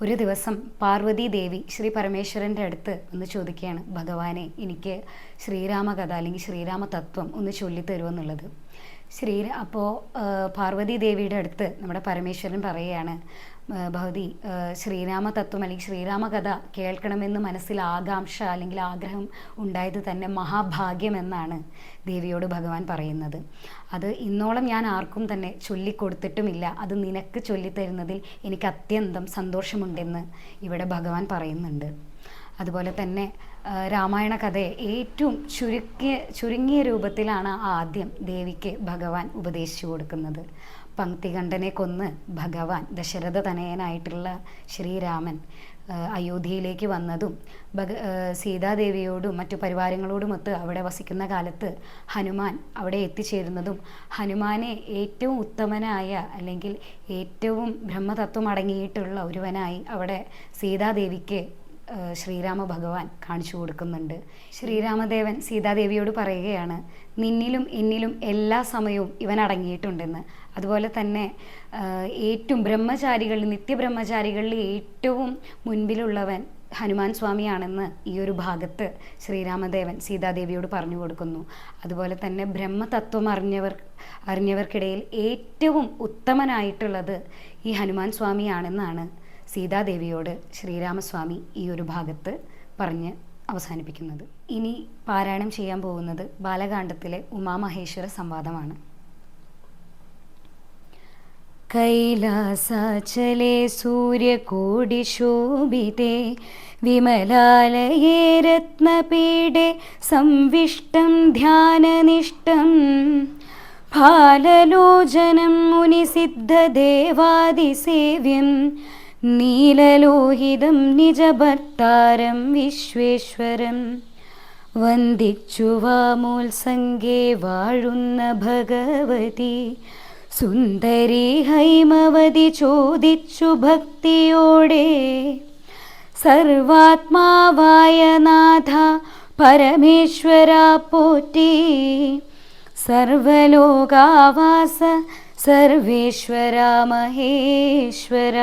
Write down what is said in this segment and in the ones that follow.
ഒരു ദിവസം പാർവതി ദേവി ശ്രീ പരമേശ്വരന്റെ അടുത്ത് ഒന്ന് ചോദിക്കുകയാണ് ഭഗവാനെ എനിക്ക് ശ്രീരാമ കഥ അല്ലെങ്കിൽ ശ്രീരാമ തത്വം ഒന്ന് ചൊല്ലിത്തരുമെന്നുള്ളത് ശ്രീ അപ്പോൾ പാർവതി ദേവിയുടെ അടുത്ത് നമ്മുടെ പരമേശ്വരൻ പറയുകയാണ് ആ, ഭഗവതി ശ്രീരാമ തത്വം അല്ലെങ്കിൽ ശ്രീരാമ കഥ കേൾക്കണമെന്ന് മനസ്സിൽ ആകാംക്ഷ അല്ലെങ്കിൽ ആഗ്രഹം ഉണ്ടായത് തന്നെ മഹാഭാഗ്യം എന്നാണ് ദേവിയോട് ഭഗവാൻ പറയുന്നത്. അത് ഇന്നോളം ഞാൻ ആർക്കും തന്നെ ചൊല്ലിക്കൊടുത്തിട്ടുമില്ല. അത് നിനക്ക് ചൊല്ലിത്തരുന്നതിൽ എനിക്ക് അത്യന്തം സന്തോഷമുണ്ടെന്ന് ഇവിടെ ഭഗവാൻ പറയുന്നുണ്ട്. അതുപോലെ തന്നെ രാമായണ കഥയെ ഏറ്റവും ചുരുക്കിയ ചുരുങ്ങിയ രൂപത്തിലാണ് ആദ്യം ദേവിക്ക് ഭഗവാൻ ഉപദേശിച്ചു കൊടുക്കുന്നത്. പങ്ക്തികണ്ഠനെ കൊന്ന് ഭഗവാൻ ദശരഥ തനയനായിട്ടുള്ള ശ്രീരാമൻ അയോധ്യയിലേക്ക് വന്നതും ഭഗ സീതാദേവിയോടും മറ്റു പരിവാരങ്ങളോടുമൊത്ത് അവിടെ വസിക്കുന്ന കാലത്ത് ഹനുമാൻ അവിടെ എത്തിച്ചേരുന്നതും ഹനുമാനെ ഏറ്റവും ഉത്തമനായ അല്ലെങ്കിൽ ഏറ്റവും ബ്രഹ്മതത്വം അടങ്ങിയിട്ടുള്ള ഒരുവനായി അവിടെ സീതാദേവിക്ക് ശ്രീരാമ ഭഗവാൻ കാണിച്ചു കൊടുക്കുന്നുണ്ട്. ശ്രീരാമദേവൻ സീതാദേവിയോട് പറയുകയാണ് നിന്നിലും എന്നിലും എല്ലാ സമയവും ഇവൻ അടങ്ങിയിട്ടുണ്ടെന്ന്. അതുപോലെ തന്നെ ഏറ്റവും ബ്രഹ്മചാരികളിൽ നിത്യബ്രഹ്മചാരികളിൽ ഏറ്റവും മുൻപിലുള്ളവൻ ഹനുമാൻ സ്വാമിയാണെന്ന് ഈ ഒരു ഭാഗത്ത് ശ്രീരാമദേവൻ സീതാദേവിയോട് പറഞ്ഞു കൊടുക്കുന്നു. അതുപോലെ തന്നെ ബ്രഹ്മതത്വം അറിഞ്ഞവർ അറിഞ്ഞവർക്കിടയിൽ ഏറ്റവും ഉത്തമനായിട്ടുള്ളത് ഈ ഹനുമാൻ സ്വാമിയാണെന്നാണ്. സീതാദേവിയോട് ശ്രീരാമസ്വാമി ഈ ഒരു ഭാഗത്ത് പറഞ്ഞ് അവസാനിപ്പിക്കുന്നത് ഇനി പാരായണം ചെയ്യാൻ പോകുന്നത് ബാലകാണ്ഡത്തിലെ ഉമാമഹേശ്വര സംവാദമാണ് कैलासाचले सूर्यकोटिशोभिते विमलालये रत्नपीडे संविष्टं ध्याननिष्ठं फाललोचनं मुनिसिद्धदेवादिसेव्यं നീലലോഹിതം നിജഭർത്താരം വിശ്വേശ്വരം വന്ദിച്ചു വാമോത്സംഗേ വാഴുന്ന ഭഗവതി. സുന്ദരി ഹൈമവതി ചോദിച്ചു ഭക്തിയോടെ. സർവാത്മാവായ നാഥ പരമേശ്വര പോറ്റി. സർവലോകാവാസ സർവേശ്വര മഹേശ്വര.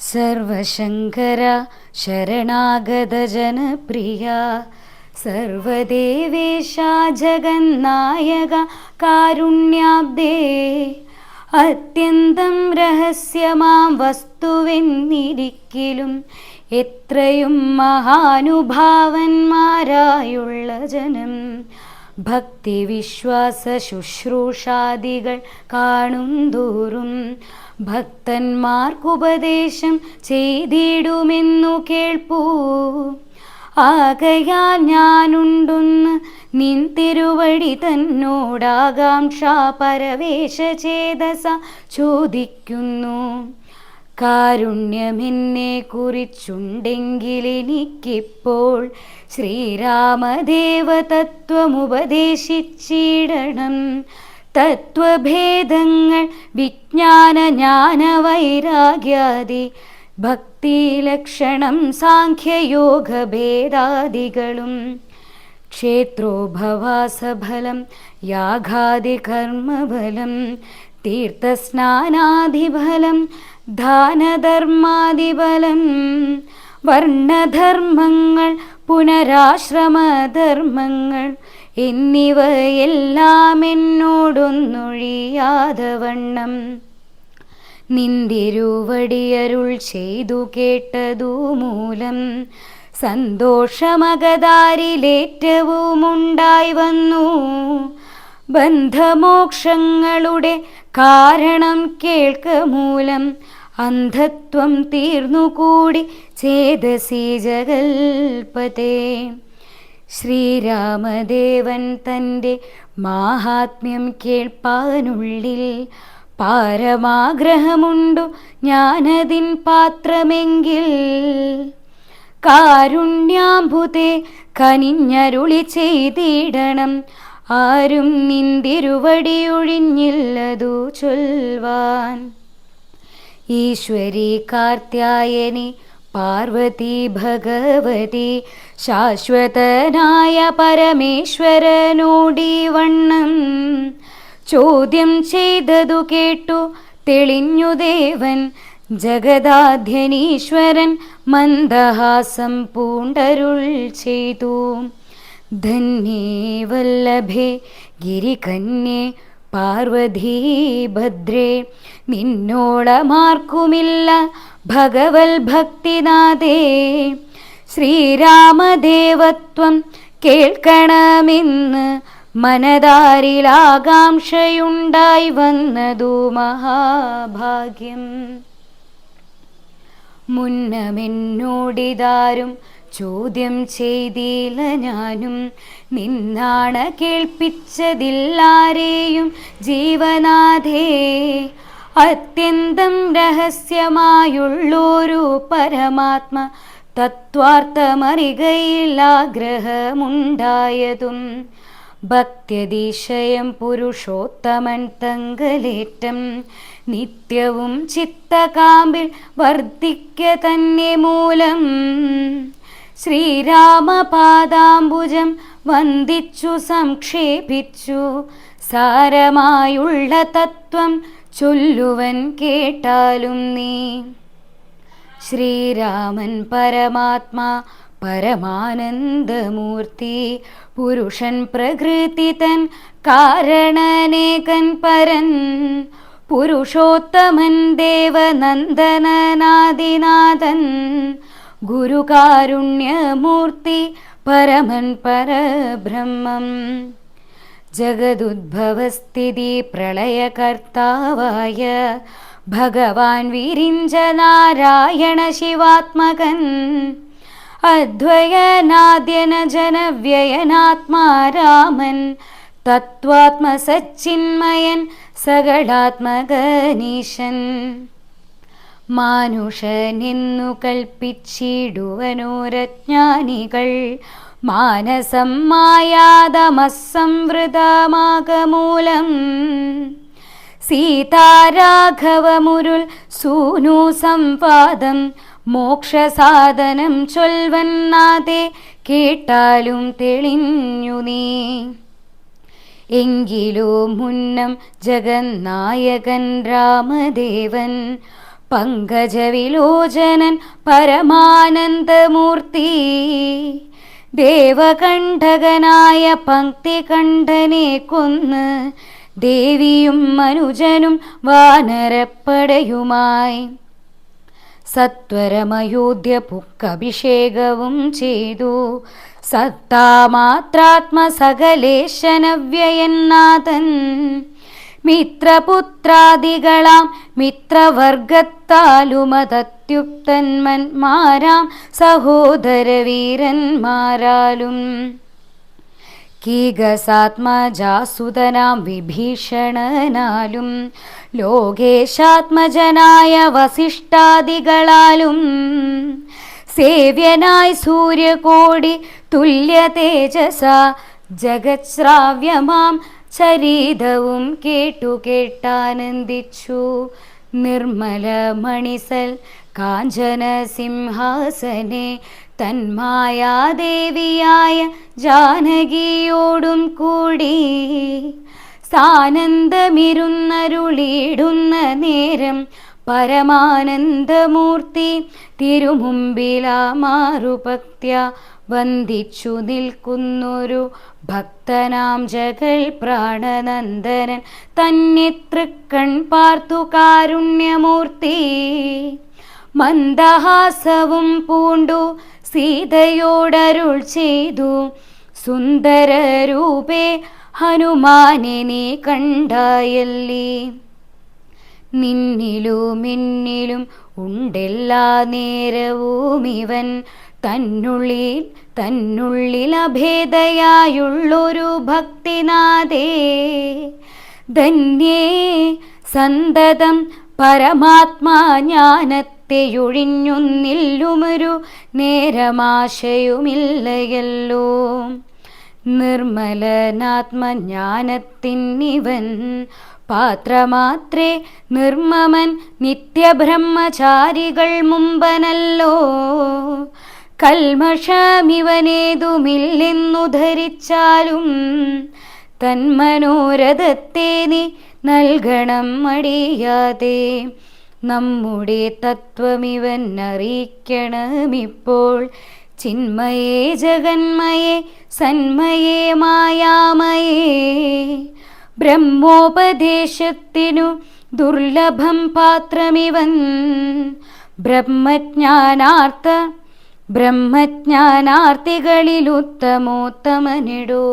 സർവശങ്കര ശരണാഗതജനപ്രിയ സർവദേവേശ ജഗന്നായക കാരുണ്യാബ്ദേ. അത്യന്തം രഹസ്യമാം വസ്തുവെന്നിരിക്കലും എത്രയും മഹാനുഭാവന്മാരായുള്ള ജനം. ഭക്തി വിശ്വാസ ശുശ്രൂഷാദികൾ കാണും തോറും ഭക്തന്മാർക്കുപദേശം ചെയ്തിടുമെന്നു കേൾപ്പൂ. ആകയാൽ ഞാനുണ്ടെന്ന് നിൻ തിരുവടി തന്നോടാകാംക്ഷ പരവേശ ചേതസ ചോദിക്കുന്നു. കാരുണ്യമെന്നെ കുറിച്ചുണ്ടെങ്കിൽ എനിക്കിപ്പോൾ ശ്രീരാമദേവ തത്വമുപദേശിച്ചിടണം തത്വഭേദങ്ങൾ വിജ്ഞാന ജ്ഞാന വൈരാഗ്യാദി ഭക്തിലക്ഷണം സാഖ്യയോഗഭേദാദികളും ക്ഷേത്രോഭവാസഫലം യാഗാദികർമ്മഫലം തീർത്ഥസ്നാനാദിഫലം ദാനധർമാദിഫലം വർണധർമ്മങ്ങൾ പുനരാശ്രമധർമ്മങ്ങൾ എന്നിവയെല്ലാം എന്നോടൊന്നൊഴിയാതെ വണ്ണം നിന്തിരുവടിയരുൾ ചെയ്തു കേട്ടതു മൂലം സന്തോഷമകതാരിലേറ്റവും ഉണ്ടായി വന്നു. ബന്ധമോക്ഷങ്ങളുടെ കാരണം കേൾക്ക മൂലം അന്ധത്വം തീർന്നുകൂടി ചേതസി ജഗൽപതേ. ശ്രീരാമദേവൻ തന്റെ മാഹാത്മ്യം കേൾപ്പാനുള്ളിൽ പാരമാഗ്രഹമുണ്ടു ഞാനതിൻ പാത്രമെങ്കിൽ. കാരുണ്യാംബുതെ കനിഞ്ഞരുളി ചെയ്തിടണം. ആരും നിന്തിരുവടിയൊഴിഞ്ഞില്ലതു ചൊൽവാൻ. ഈശ്വരീ കാർത്യായനി പാർവതി ഭഗവതി ശാശ്വതനായ പരമേശ്വരനോടിവണ്ണം ചോദ്യം ചെയ്തതു കേട്ടു തെളിഞ്ഞു ദേവൻ. ജഗദാധ്യനീശ്വരൻ മന്ദഹാസം പൂണ്ടരുൾ ചെയ്തു. ധന്യേ വല്ലഭേ ഗിരികന്യേ പാർവതീ ഭദ്രേ നിന്നോളമാർക്കുമില്ല ഭഗവൽ ഭക്തിനാഥേ. ശ്രീരാമദേവത്വം കേൾക്കണമെന്ന് മനതാരിലാകാംക്ഷയുണ്ടായി വന്നതു മഹാഭാഗ്യം. മുന്നമെന്നോടിതാരും ചോദ്യം ചെയ്തില്ല ഞാനും. നിന്നാണ് കേൾപ്പിച്ചതില്ലാരെയും ജീവനാഥേ. അത്യന്തം രഹസ്യമായുള്ളൊരു പരമാത്മ തത്വാർത്ഥമറികയിൽ ആഗ്രഹമുണ്ടായതും ഭക്തിയതിശയം പുരുഷോത്തമൻ തങ്കലേറ്റം നിത്യവും ചിത്തകാമ്പിൽ വർദ്ധിക്ക തന്നെ മൂലം ശ്രീരാമപാദാംബുജം വന്ദിച്ചു സംക്ഷേപിച്ചു. സാരമായുള്ള തത്വം ചൊല്ലുവൻ കേട്ടാലും നീ. ശ്രീരാമൻ പരമാത്മാ പരമാനന്ദമൂർത്തി. പുരുഷൻ പ്രകൃതി തൻ കാരണനേകൻ പരൻ. പുരുഷോത്തമൻ ദേവനന്ദനനാദിനാഥൻ. ഗുരുകാരുണ്യമൂർത്തി പരമൻ പരബ്രഹ്മം. ജഗദുദ്ഭവസ്ഥിതി പ്രളയകർത്താവായ ഭഗവാൻ വിരിഞ്ച നാരായണ ശിവാത്മകൻ അദ്വയനാദ്യന ജനവ്യയനാത്മാരാമൻ തത്വാത്മസച്ചിന്മയൻ സകളാത്മകനീശൻ മാനുഷനെന്നു കൽപ്പിച്ചിടുവനോരജ്ഞാനികൾ. മാനസം മായാതമസംവൃതമാകമൂലം. സീതാരാഘവമുരുൾ സൂനു സംവാദം. മോക്ഷസാധനം ചൊൽവന്നാതെ കേട്ടാലും തെളിഞ്ഞു നീ. എങ്കിലോ മുന്നം ജഗന്നായകൻ രാമദേവൻ. പങ്കജവിലോചനൻ പരമാനന്ദമൂർത്തി. ദേവകണ്ഠകനായ പങ്ക്തികണ്ഠനെ കൊന്ന് ദേവിയും മനുജനും വാനരപ്പടയുമായി സത്വരമയോധ്യ പുക്കഭിഷേകവും ചെയ്തു. സത്താമാത്രാത്മസകലേശനവ്യയന്നാഥൻ മിത്രപുത്രാദികളാം മിത്രവർഗത്താലുമതത്യുക്തന്മന്മാരാം സഹോദരവീരന്മാരാലും. കീകസാത്മജാസുതനാം വിഭീഷണനാലും ലോകേശാത്മജനായ വസിഷ്ഠാദികളാലും സേവ്യനായി സൂര്യകോടി തുല്യ തേജസ ജഗത്ശ്രാവ്യമാം ചരീതവും കേട്ടു കേട്ടാനന്ദിച്ചു. നിർമ്മല മണിസൽ കാഞ്ചന സിംഹാസനെ തന്മായാദേവിയായ ജാനകിയോടും കൂടി സാനന്ദമിരുന്നരുളിയിടുന്ന നേരം പരമാനന്ദമൂർത്തി തിരുമുമ്പിലാമാറുഭക്ത്യ വന്ദിച്ചു നിൽക്കുന്നൊരു ഭക്തനാം ജഗൽ പ്രാണനന്ദനൻ. തന്നെ തൃക്കൺ പാർത്തു കാരുണ്യമൂർത്തി. മന്ദഹാസവും പൂണ്ടു സീതയോടരുൾ ചെയ്തു. സുന്ദരരൂപേ ഹനുമാനെ കണ്ടായല്ലേ? നിന്നിലും മിന്നിലും ഉണ്ടെല്ലാ നേരവും ഇവൻ തന്നുള്ളിൽ തന്നുള്ളിൽ അഭേദയായുള്ളൊരു ഭക്തിനാഥേ ധന്യേ സന്തതം പരമാത്മാ ജ്ഞാനത്തെയൊഴിഞ്ഞൊന്നില്ലുമൊരു നേരമാശയുമില്ലയല്ലോ. നിർമ്മലനാത്മജ്ഞാനത്തിന്നിവൻ പാത്രമാത്രേ നിർമ്മമൻ നിത്യബ്രഹ്മചാരികൾ മുമ്പനല്ലോ. കൽമഷമിവനേതുമില്ലെന്നു ധരിച്ചാലും തന്മനോരഥത്തെ നീ നൽകണം മടിയാതെ. നമ്മുടെ തത്വമിവൻ അറിയിക്കണമിപ്പോൾ ചിന്മയേ ജഗന്മയേ സന്മയേ മായാമയേ. ബ്രഹ്മോപദേശത്തിനു ദുർലഭം പാത്രമിവൻ. ബ്രഹ്മജ്ഞാനാർത്ഥ ബ്രഹ്മജ്ഞാനാർത്ഥികളിലുത്തമോത്തമനിടോ